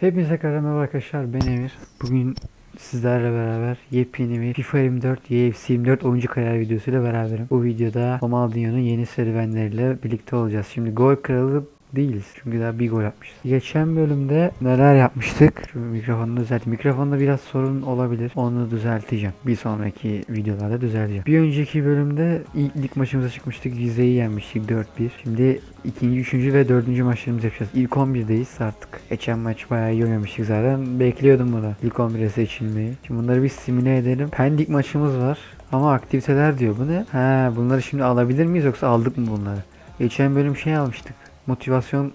Hepinize merhaba arkadaşlar ben Emir. Bugün sizlerle beraber yepyeni bir FIFA 24 UFC 24 oyuncu kariyer videosuyla beraberim. Bu videoda Ronaldinho'nun yeni serüvenleriyle birlikte olacağız. Şimdi gol kralı değiliz. Çünkü daha bir gol atmışız. Geçen bölümde neler yapmıştık? Şu mikrofonu düzelt. Mikrofonda biraz sorun olabilir. Onu düzelteceğim. Bir sonraki videolarda düzelteceğim. Bir önceki bölümde ilk lig maçımıza çıkmıştık. Rize'yi yenmiştik 4-1. Şimdi ikinci, üçüncü ve dördüncü maçlarımızı yapacağız. İlk 11'deyiz artık. Geçen maç bayağı iyi oynamıştık zaten. Bekliyordum bunu. İlk 11'e seçilmeyi. Şimdi bunları bir simüle edelim. Pendik maçımız var. Ama aktiviteler diyor. Bu ne? Ha, bunları şimdi alabilir miyiz yoksa aldık mı bunları? Geçen bölüm şey almıştık. Motivasyon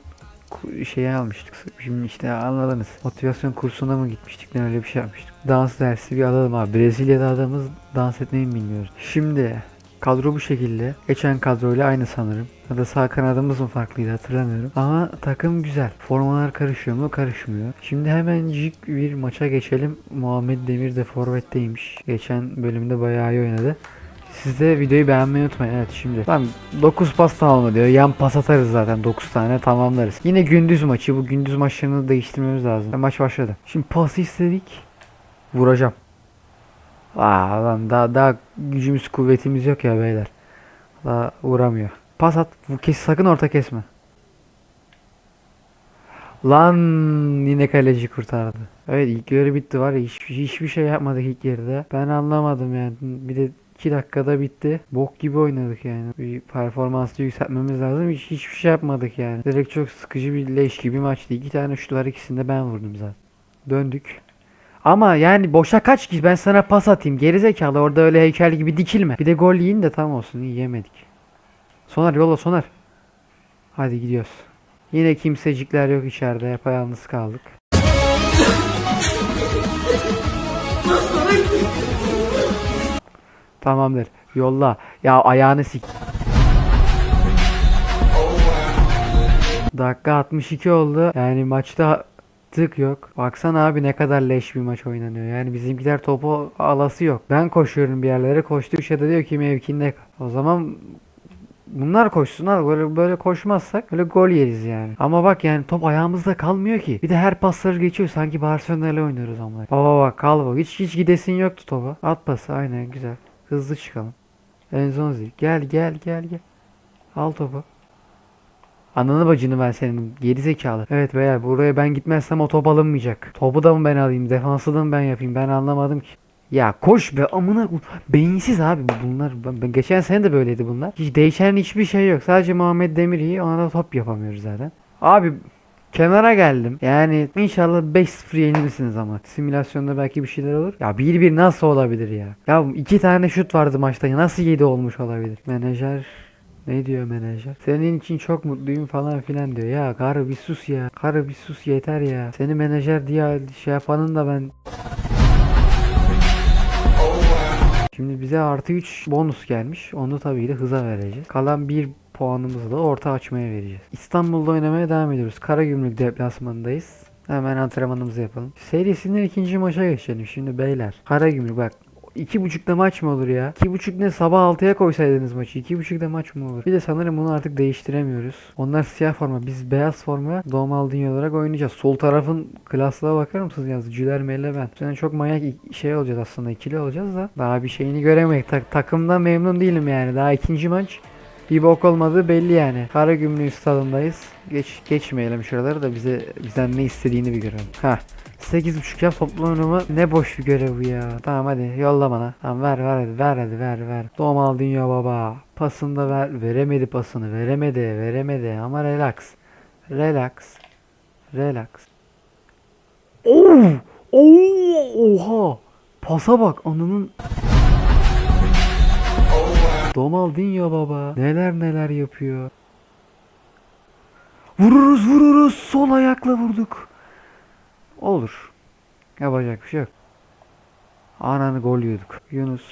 şeye almıştık. Şimdi işte anladınız. Motivasyon kursuna mı gitmiştik? Ne öyle bir şey yapmıştık. Dans dersi bir alalım abi. Brezilya'da adamız dans etmeyi mi bilmiyoruz. Şimdi kadro bu şekilde. Geçen kadroyla aynı sanırım. Ya da sağ kanadımız mı farklıydı hatırlamıyorum. Ama takım güzel. Formalar karışıyor mu? Karışmıyor. Şimdi hemencik bir maça geçelim. Muhammed Demir de forvetteymiş. Geçen bölümde bayağı iyi oynadı. Siz de videoyu beğenmeyi unutmayın. Evet şimdi. Tamam 9 pas tamamla diyor. Yan pas atarız zaten 9 tane tamamlarız. Yine gündüz maçı. Bu gündüz maçlarını değiştirmemiz lazım. Maç başladı. Şimdi pas istedik. Vuracağım. Aa lan daha, daha gücümüz kuvvetimiz yok ya beyler. Daha vuramıyor. Pas at. Kes sakın orta kesme. Lan yine kaleci kurtardı. Evet ilk yarı bitti var ya hiç, hiçbir şey yapmadık ilk yarıda. Ben anlamadım yani. Bir de 2 dakikada bitti. Bok gibi oynadık yani. Bir performansı yükseltmemiz lazım. Hiç hiçbir şey yapmadık yani. Direkt çok sıkıcı bir leş gibi maçtı. İki tane şut var ikisini de ben vurdum zaten. Döndük. Ama yani boşa kaç ki ben sana pas atayım. Gerizekalı orada öyle heykel gibi dikilme. Bir de gol yiyin de tam olsun. İyi yemedik. Soner yolla Soner. Hadi gidiyoruz. Yine kimsecikler yok içeride. Yapayalnız kaldık. Tamamdır. Yolla. Ya ayağını sik. Dakika 62 oldu. Yani maçta tık yok. Baksana abi ne kadar leş bir maç oynanıyor. Yani bizimkiler topu alası yok. Ben koşuyorum bir yerlere. Koştukça da diyor ki mevkinde kal. O zaman Bunlar koşsunlar böyle böyle koşmazsak böyle gol yeriz yani. Ama bak yani top ayağımızda kalmıyor ki. Bir de her pasları geçiyor sanki Barcelona'yla oynuyoruz ama. Baba bak bak hiç hiç gidesin yoktu topa. At pası aynen güzel. Hızlı çıkalım. Enzonzi gel gel gel gel. Al topu. Ananı bacını ben senin geri zekalı. Evet beyler buraya ben gitmezsem o top alınmayacak. Topu da mı ben alayım defansı da mı ben yapayım ben anlamadım ki. Ya koş be amına beyinsiz abi bu- bunlar. Ben, geçen sene de böyleydi bunlar. Hiç değişen hiçbir şey yok. Sadece Muhammed Demir iyi ona da top yapamıyoruz zaten. Abi kenara geldim. Yani inşallah 5-0 yenilirsiniz ama. Simülasyonda belki bir şeyler olur. Ya 1-1 nasıl olabilir ya? Ya iki tane şut vardı maçta. Nasıl 7 olmuş olabilir? Menajer ne diyor menajer? Senin için çok mutluyum falan filan diyor. Ya karı bir sus ya. Karı bir sus yeter ya. Seni menajer diye şey yapanın da ben Şimdi bize artı 3 bonus gelmiş. Onu tabii de hıza vereceğiz. Kalan 1 puanımızı da orta açmaya vereceğiz. İstanbul'da oynamaya devam ediyoruz. Karagümrük deplasmanındayız. Hemen antrenmanımızı yapalım. Serisinden ikinci maça geçelim şimdi beyler. Karagümrük bak. İki buçukta maç mı olur ya? İki buçuk ne sabah 6'ya koysaydınız maçı. İki buçukta maç mı olur? Bir de sanırım bunu artık değiştiremiyoruz. Onlar siyah forma. Biz beyaz forma Doğum Aldinho olarak oynayacağız. Sol tarafın klaslığa bakar mısınız yalnız? Cüler Melle ben. Sen çok manyak şey olacağız aslında. ikili olacağız da. Daha bir şeyini göremedik. Tak takımdan memnun değilim yani. Daha ikinci maç. Bir bok olmadığı belli yani. Karagümrük stadındayız. Geç, geçmeyelim şuraları da bize bizden ne istediğini bir görelim. Ha. 8.5 yap toplam oynama ne boş bir görev bu ya. Tamam hadi yolla bana. Tamam ver ver hadi ver hadi ver ver. Doğum aldın ya baba. Pasını da ver. Veremedi pasını. Veremedi. Veremedi. Ama relax. Relax. Relax. Oo! Oo! Oha! Pasa bak ananın Domaldinho baba. Neler neler yapıyor. Vururuz vururuz. Sol ayakla vurduk. Olur. Yapacak bir şey yok. Ananı gol yiyorduk. Yunus.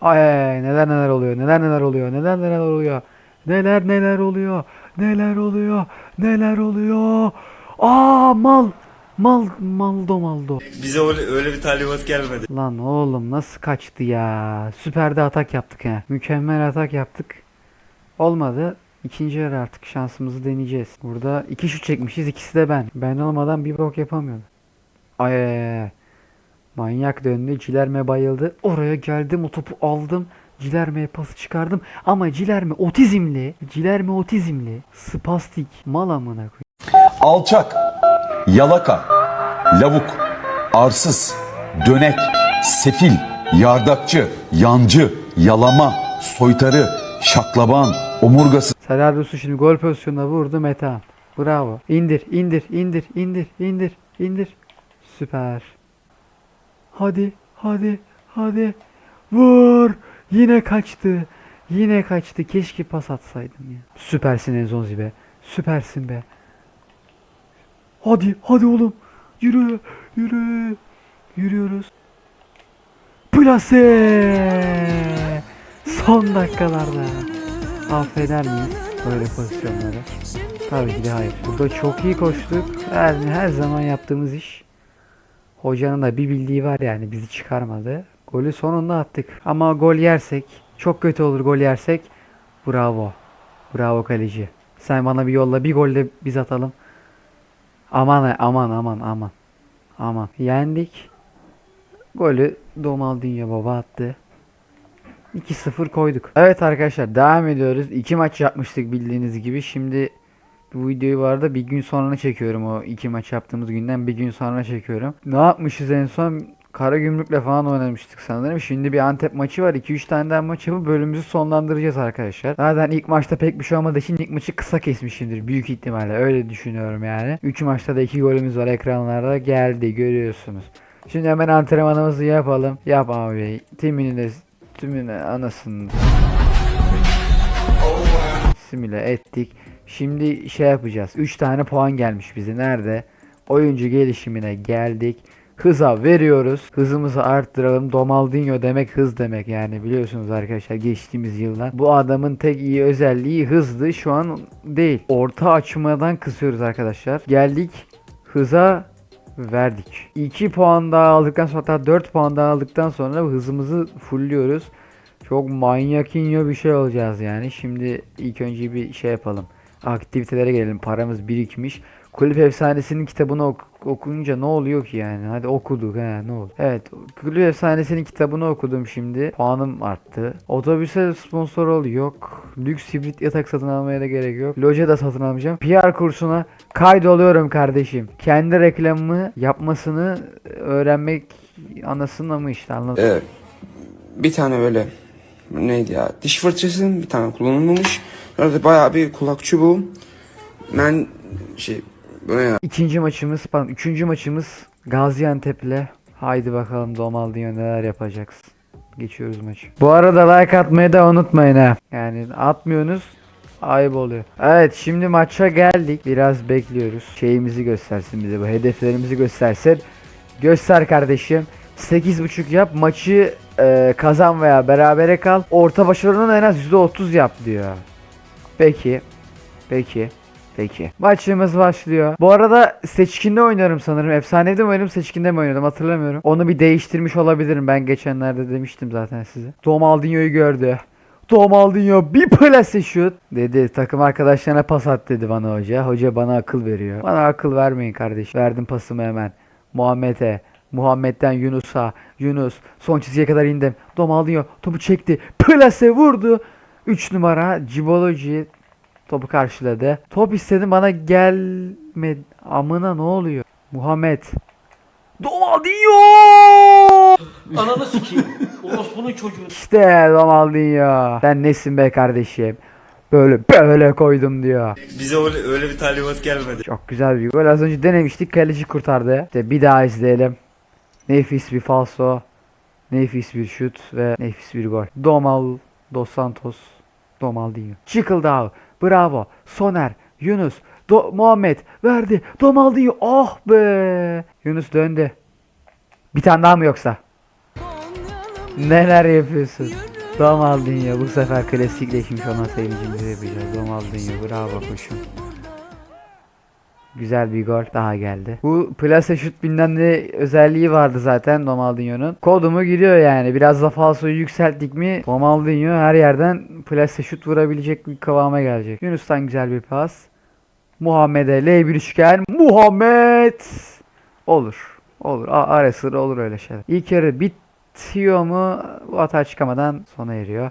Ay, neler neler oluyor. Neler neler oluyor. Neler neler oluyor. Neler neler oluyor. Neler oluyor. Neler oluyor. Aa mal. Mal maldo maldo. Bize öyle, öyle bir talimat gelmedi. Lan oğlum nasıl kaçtı ya? Süperde atak yaptık ha. Mükemmel atak yaptık. Olmadı. İkinci yarı artık şansımızı deneyeceğiz. Burada iki şut çekmişiz. ikisi de ben. Ben olmadan bir bok yapamıyorum. Ay ay, ay. Manyak döndü. Cilerme bayıldı. Oraya geldim. O topu aldım. Cilerme'ye pası çıkardım. Ama Cilerme otizmli. Cilerme otizmli. Spastik. Mal amına koyayım. alçak, yalaka, lavuk, arsız, dönek, sefil, yardakçı, yancı, yalama, soytarı, şaklaban, omurgası, Salardosu şimdi gol pozisyonuna vurdu Metehan. Bravo. İndir, indir, indir, indir, indir, indir. Süper. Hadi, hadi, hadi. Vur. Yine kaçtı. Yine kaçtı. Keşke pas atsaydım ya. Süpersin Enzonzi be. Süpersin be. Hadi, hadi oğlum. Yürü, yürü. Yürüyoruz. Plase. Son dakikalarda. Affeder miyiz böyle pozisyonları? Tabii ki de hayır. Burada çok iyi koştuk. Her, her zaman yaptığımız iş. Hocanın da bir bildiği var yani bizi çıkarmadı. Golü sonunda attık. Ama gol yersek, çok kötü olur gol yersek. Bravo. Bravo kaleci. Sen bana bir yolla bir gol de biz atalım. Aman aman aman aman. Aman. Yendik. Golü Domaldinho baba attı. 2-0 koyduk. Evet arkadaşlar devam ediyoruz. İki maç yapmıştık bildiğiniz gibi. Şimdi bu videoyu bu arada bir gün sonra çekiyorum o iki maç yaptığımız günden bir gün sonra çekiyorum. Ne yapmışız en son? Karagümrük'le falan oynamıştık sanırım. Şimdi bir Antep maçı var. 2-3 tane daha maç yapıp bölümümüzü sonlandıracağız arkadaşlar. Zaten ilk maçta pek bir şey olmadığı için ilk maçı kısa kesmişimdir büyük ihtimalle. Öyle düşünüyorum yani. 3 maçta da 2 golümüz var ekranlarda geldi görüyorsunuz. Şimdi hemen antrenmanımızı yapalım. Yap abi. Timini de tümüne anasını simüle ettik. Şimdi şey yapacağız. 3 tane puan gelmiş bize. Nerede? Oyuncu gelişimine geldik. Hıza veriyoruz. Hızımızı arttıralım. Domaldinho demek hız demek yani biliyorsunuz arkadaşlar geçtiğimiz yıllar. Bu adamın tek iyi özelliği hızdı. Şu an değil. Orta açmadan kısıyoruz arkadaşlar. Geldik. Hıza verdik. 2 puan daha aldıktan sonra hatta 4 puan daha aldıktan sonra hızımızı fullüyoruz. Çok manyakinyo bir şey olacağız yani. Şimdi ilk önce bir şey yapalım. Aktivitelere gelelim. Paramız birikmiş. Kulüp efsanesinin kitabını ok- okununca ne oluyor ki yani? Hadi okuduk he ne oldu? Evet kulüp efsanesinin kitabını okudum şimdi. Puanım arttı. Otobüse sponsor ol yok. Lüks hibrit yatak satın almaya da gerek yok. Loca da satın almayacağım. PR kursuna kaydoluyorum kardeşim. Kendi reklamımı yapmasını öğrenmek anasını mı işte anladın? Ee, bir tane böyle neydi ya diş fırçası bir tane kullanılmamış. Orada bayağı bir kulak çubuğu. Ben şey bu ne ya? İkinci maçımız, pardon, üçüncü maçımız Gaziantep'le. Haydi bakalım Domaldinho neler yapacaksın. Geçiyoruz maçı. Bu arada like atmayı da unutmayın ha. Yani atmıyorsunuz ayıp oluyor. Evet şimdi maça geldik. Biraz bekliyoruz. Şeyimizi göstersin bize bu hedeflerimizi göstersin. Göster kardeşim. 8.5 yap maçı e, kazan veya berabere kal. Orta başarının en az %30 yap diyor. Peki. Peki. Peki. Maçımız başlıyor. Bu arada seçkinde oynuyorum sanırım. Efsanede mi oynadım seçkinde mi oynadım hatırlamıyorum. Onu bir değiştirmiş olabilirim. Ben geçenlerde demiştim zaten size. Domaldinho'yu gördü. Domaldinho bir plase şut dedi. Takım arkadaşlarına pas at dedi bana hoca. Hoca bana akıl veriyor. Bana akıl vermeyin kardeş. Verdim pasımı hemen. Muhammed'e. Muhammed'den Yunus'a. Yunus. Son çizgiye kadar indim. Domaldinho topu çekti. Plase vurdu. 3 numara Ciboloji topu karşıladı. Top istedim bana gelmedi. Amına ne oluyor? Muhammed. Domaldinho! Ananı sikeyim. Orospu'nun çocuğu. İşte Domaldinho. Sen nesin be kardeşim? Böyle böyle koydum diyor. Bize öyle, öyle bir talimat gelmedi. Çok güzel bir gol. Az önce denemiştik. Kaleci kurtardı. İşte bir daha izleyelim. Nefis bir falso. Nefis bir şut ve nefis bir gol. Domal Dos Santos. Domaldinho. Çıkıldao. Bravo. Soner. Yunus. Do Muhammed verdi. Domaldinho. Oh be. Yunus döndü. Bir tane daha mı yoksa? Neler yapıyorsun? Domaldinho bu sefer klasikleşmiş olan sevincimizi yapacağız. Domaldinho bravo koşun. Güzel bir gol daha geldi. Bu plase şut bilmem ne özelliği vardı zaten Ronaldinho'nun. Kodumu giriyor yani. Biraz da falsoyu yükselttik mi Ronaldinho her yerden plase şut vurabilecek bir kıvama gelecek. Yunus'tan güzel bir pas. Muhammed'e L1 üçgen. Muhammed! Olur. Olur. A- ara sıra olur öyle şeyler. İlk yarı bitiyor mu? Bu hata çıkamadan sona eriyor.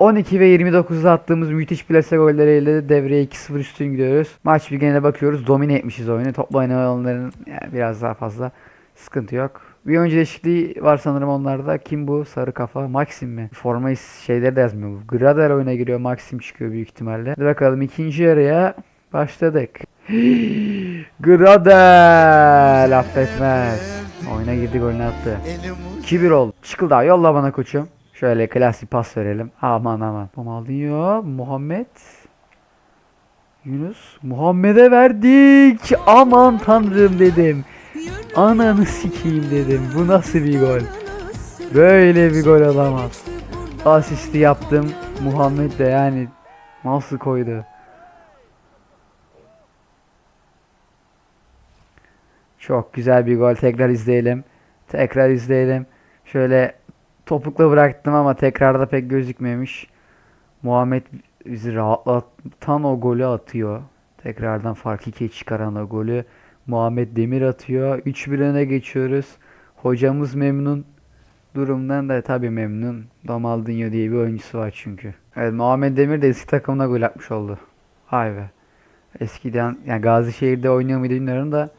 12 ve 29'da attığımız müthiş plase golleriyle de devreye 2-0 üstün gidiyoruz. Maç bilgilerine bakıyoruz. Domine etmişiz oyunu. Topla oynamayanların yani biraz daha fazla sıkıntı yok. Bir oyuncu değişikliği var sanırım onlarda. Kim bu? Sarı kafa. Maxim mi? Forma şeyleri de yazmıyor. Gradel oyuna giriyor. Maxim çıkıyor büyük ihtimalle. Hadi bakalım ikinci yarıya başladık. Gradel affetmez. Oyuna girdi golünü attı. 2-1 oldu. Çıkıldağ yolla bana koçum. Şöyle klasik pas verelim. Aman aman. Ronaldinho, Muhammed. Yunus. Muhammed'e verdik. Aman tanrım dedim. Ananı sikeyim dedim. Bu nasıl bir gol? Böyle bir gol olamaz. Asisti yaptım. Muhammed de yani nasıl koydu? Çok güzel bir gol. Tekrar izleyelim. Tekrar izleyelim. Şöyle topukla bıraktım ama tekrarda pek gözükmemiş. Muhammed bizi rahatlatan o golü atıyor. Tekrardan fark 2'ye çıkaran o golü. Muhammed Demir atıyor. 3-1 öne geçiyoruz. Hocamız memnun. Durumdan da tabii memnun. Ronaldinho diye bir oyuncusu var çünkü. Evet Muhammed Demir de eski takımına gol atmış oldu. Vay be. Eskiden yani Gazişehir'de oynuyor muydu bilmiyorum da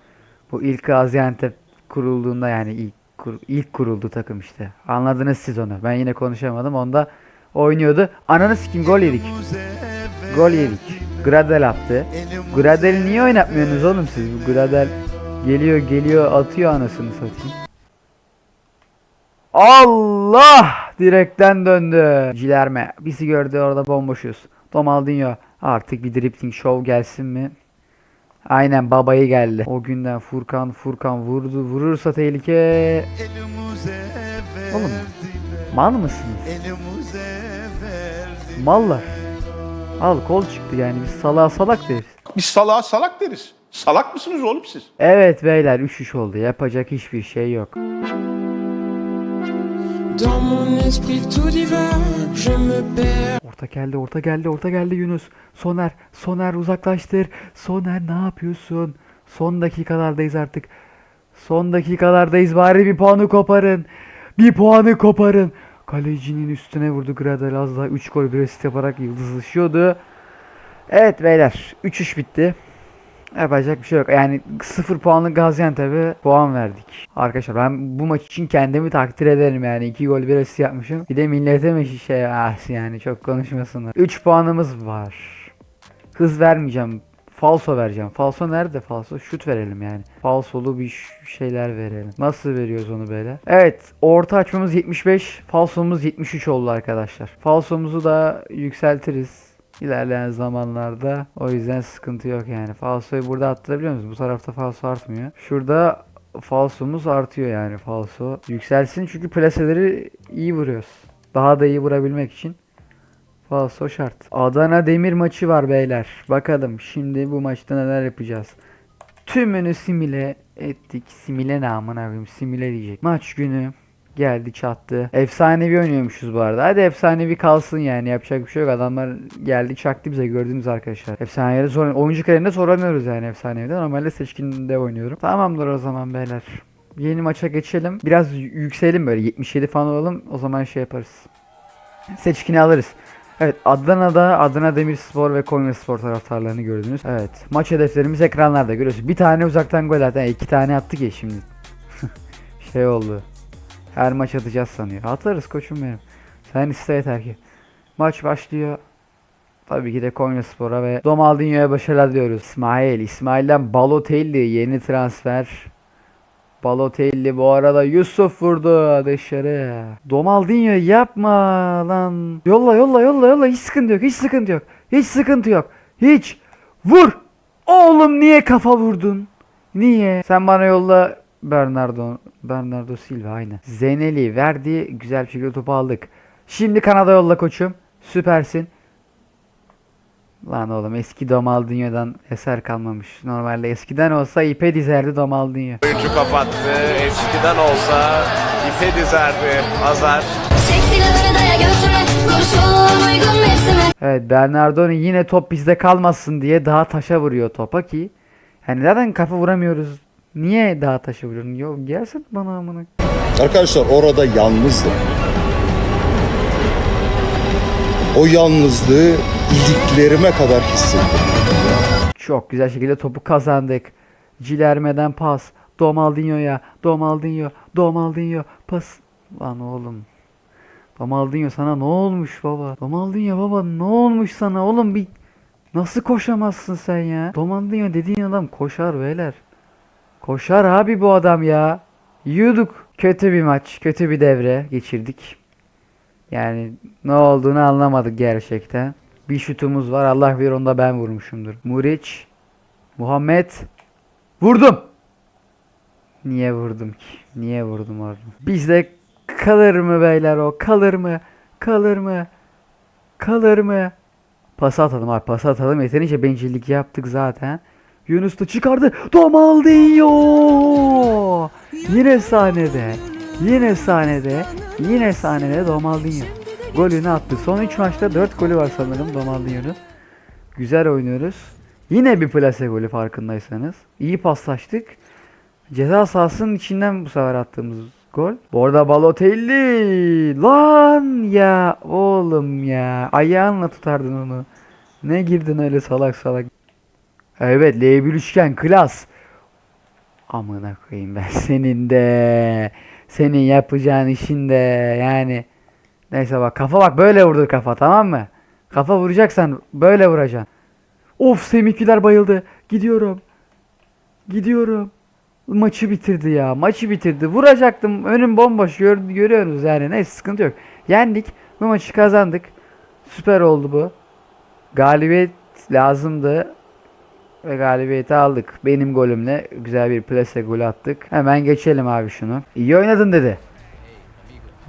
bu ilk Gaziantep kurulduğunda yani ilk kur- ilk kuruldu takım işte. Anladınız siz onu. Ben yine konuşamadım. Onda oynuyordu. Ananı sikim gol yedik. Gol yedik. Gradel attı. Gradel'i niye oynatmıyorsunuz oğlum siz? Bu Gradel geliyor geliyor atıyor anasını satayım. Allah! Direkten döndü. Cilerme. Bizi gördü orada bomboşuz. Ronaldinho. Artık bir dribbling show gelsin mi? Aynen babayı geldi. O günden Furkan Furkan vurdu. Vurursa tehlike. Oğlum mal mısınız? Mallar. Al kol çıktı yani biz salağa salak deriz. Biz salağa salak deriz. Salak mısınız oğlum siz? Evet beyler 3-3 oldu. Yapacak hiçbir şey yok. Orta geldi, orta geldi, orta geldi Yunus. Soner, Soner uzaklaştır. Soner ne yapıyorsun? Son dakikalardayız artık. Son dakikalardayız. Bari bir puanı koparın. Bir puanı koparın. Kalecinin üstüne vurdu Gradel az daha 3 gol bir asist yaparak yıldızlaşıyordu. Evet beyler 3-3 bitti. Yapacak bir şey yok. Yani 0 puanlı Gaziantep'e puan verdik. Arkadaşlar ben bu maç için kendimi takdir ederim yani. 2 gol bir asist yapmışım. Bir de millete mi şey ah yani çok konuşmasınlar. 3 puanımız var. Hız vermeyeceğim. Falso vereceğim. Falso nerede falso? Şut verelim yani. Falsolu bir şeyler verelim. Nasıl veriyoruz onu böyle? Evet. Orta açmamız 75. Falsomuz 73 oldu arkadaşlar. Falsomuzu da yükseltiriz ilerleyen zamanlarda. O yüzden sıkıntı yok yani. Falsoyu burada attırabiliyor musunuz? Bu tarafta falso artmıyor. Şurada falsomuz artıyor yani falso. Yükselsin çünkü plaseleri iyi vuruyoruz. Daha da iyi vurabilmek için falso şart. Adana Demir maçı var beyler. Bakalım şimdi bu maçta neler yapacağız. Tümünü simile ettik. Simile ne amına koyayım? Simile diyecek. Maç günü geldi çattı. Efsanevi oynuyormuşuz bu arada. Hadi efsanevi kalsın yani yapacak bir şey yok. Adamlar geldi çaktı bize gördüğünüz arkadaşlar. Efsanevi sonra oyuncu kariyerinde soramıyoruz yani efsanevide. Normalde seçkinde oynuyorum. Tamamdır o zaman beyler. Yeni maça geçelim. Biraz y- yükselelim böyle 77 falan olalım. O zaman şey yaparız. Seçkini alırız. Evet Adana'da Adana Demirspor ve Konyaspor taraftarlarını gördünüz. Evet maç hedeflerimiz ekranlarda görüyorsunuz. Bir tane uzaktan gol zaten iki tane attık ya şimdi. şey oldu. Her maç atacağız sanıyor. Atarız koçum benim. Sen iste yeter ki. Maç başlıyor. Tabii ki de Konyaspor'a ve Ronaldinho'ya başarılar diyoruz. İsmail. İsmail'den Balotelli yeni transfer. Balotelli bu arada Yusuf vurdu dışarı. Ronaldinho yapma lan. Yolla yolla yolla yolla hiç sıkıntı yok hiç sıkıntı yok. Hiç sıkıntı yok. Hiç. Vur. Oğlum niye kafa vurdun? Niye? Sen bana yolla Bernardo Bernardo Silva aynı. Zeneli verdi. Güzel bir şekilde topu aldık. Şimdi Kanada yolla koçum. Süpersin. Lan oğlum eski Domaldinho'dan eser kalmamış. Normalde eskiden olsa ipe dizerdi Domaldinho. Oyuncu kapattı. Eskiden olsa ipe dizerdi Azar. Seksileri daya göğsüme Kurşun uygun mevsime Evet Bernardo'nun yine top bizde kalmasın diye daha taşa vuruyor topa ki. Yani zaten kafa vuramıyoruz. Niye daha taşa vuruyorsun? Yo gelsin bana amına. Arkadaşlar orada yalnızdım. O yalnızlığı iliklerime kadar hissettim. Çok güzel şekilde topu kazandık. Cilerme'den pas. Domaldinho'ya. Domaldinho. Domaldinho. Pas. Lan oğlum. Domaldinho sana ne olmuş baba? Domaldinho baba ne olmuş sana oğlum bir nasıl koşamazsın sen ya? Domaldinho dediğin adam koşar beyler. Koşar abi bu adam ya. Yiyorduk. Kötü bir maç, kötü bir devre geçirdik. Yani ne olduğunu anlamadık gerçekten. Bir şutumuz var. Allah bilir onu da ben vurmuşumdur. Muriç. Muhammed. Vurdum. Niye vurdum ki? Niye vurdum orada? Bizde kalır mı beyler o? Kalır mı? Kalır mı? Kalır mı? Pas atalım abi pas atalım. Yeterince bencillik yaptık zaten. Yunus da çıkardı. Domaldinho. Yine sahnede. Yine sahnede. Yine sahnede Domaldinho. Golünü attı. Son 3 maçta 4 golü var sanırım Domaldinho'nun. Güzel oynuyoruz. Yine bir plase golü farkındaysanız. İyi paslaştık. Ceza sahasının içinden bu sefer attığımız gol. Bu arada Balotelli. Lan ya oğlum ya. Ayağınla tutardın onu. Ne girdin öyle salak salak. Evet L1 üçgen klas. Amına koyayım ben senin de. Senin yapacağın işin de yani. Neyse bak kafa bak böyle vurdur kafa tamam mı? Kafa vuracaksan böyle vuracaksın. Of Semihkiler bayıldı. Gidiyorum. Gidiyorum. Maçı bitirdi ya. Maçı bitirdi. Vuracaktım. Önüm bomboş. Gör, görüyoruz yani. Neyse sıkıntı yok. Yendik. Bu maçı kazandık. Süper oldu bu. Galibiyet lazımdı. Ve galibiyeti aldık. Benim golümle güzel bir plase golü attık. Hemen geçelim abi şunu. İyi oynadın dedi.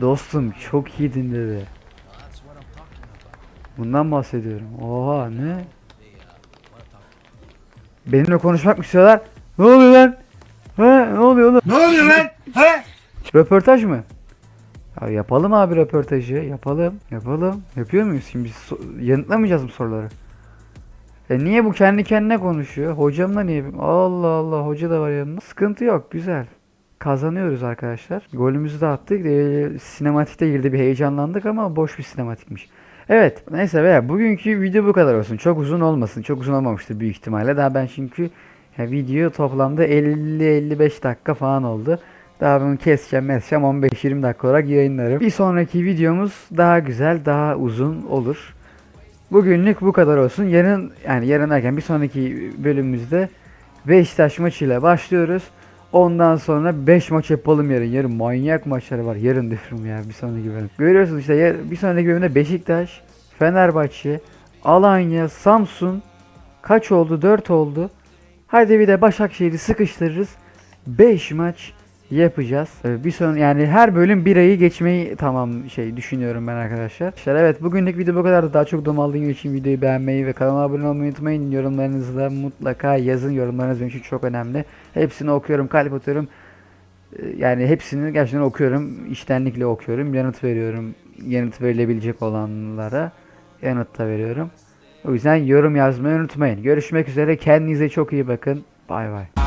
Dostum çok iyiydin dedi. Bundan bahsediyorum. Oha ne? Benimle konuşmak mı istiyorlar? Ne oluyor lan? Ha, ne oluyor oğlum? Ne oluyor lan? Ha? Röportaj mı? Ya yapalım abi röportajı. Yapalım. Yapalım. Yapıyor muyuz? Şimdi so- yanıtlamayacağız mı soruları? E niye bu kendi kendine konuşuyor? Hocam da niye? Allah Allah hoca da var yanında. Sıkıntı yok. Güzel. Kazanıyoruz arkadaşlar. Golümüzü de attık. E, sinematikte girdi bir heyecanlandık ama boş bir sinematikmiş. Evet. Neyse veya bugünkü video bu kadar olsun. Çok uzun olmasın. Çok uzun olmamıştır büyük ihtimalle. Daha ben çünkü ya video toplamda 50-55 dakika falan oldu. Daha bunu keseceğim, meseceğim 15-20 dakika olarak yayınlarım. Bir sonraki videomuz daha güzel, daha uzun olur. Bugünlük bu kadar olsun. Yarın yani yarın derken bir sonraki bölümümüzde Beşiktaş maçıyla başlıyoruz. Ondan sonra 5 maç yapalım yarın. Yarın manyak maçları var. Yarın diyorum ya bir sonraki bölüm. Görüyorsunuz işte bir sonraki bölümde Beşiktaş, Fenerbahçe, Alanya, Samsun kaç oldu? 4 oldu. Hadi bir de Başakşehir'i sıkıştırırız. 5 maç yapacağız. Ee, Bir son yani her bölüm bir ayı geçmeyi tamam şey düşünüyorum ben arkadaşlar. Arkadaşlar evet bugünlük video bu kadar. Daha çok Domaldinho için videoyu beğenmeyi ve kanala abone olmayı unutmayın. Yorumlarınızı da mutlaka yazın. Yorumlarınız benim için çok önemli. Hepsini okuyorum, kalp atıyorum. Ee, Yani hepsini gerçekten okuyorum. İştenlikle okuyorum. Yanıt veriyorum. Yanıt verilebilecek olanlara yanıt da veriyorum. O yüzden yorum yazmayı unutmayın. Görüşmek üzere. Kendinize çok iyi bakın. Bay bay.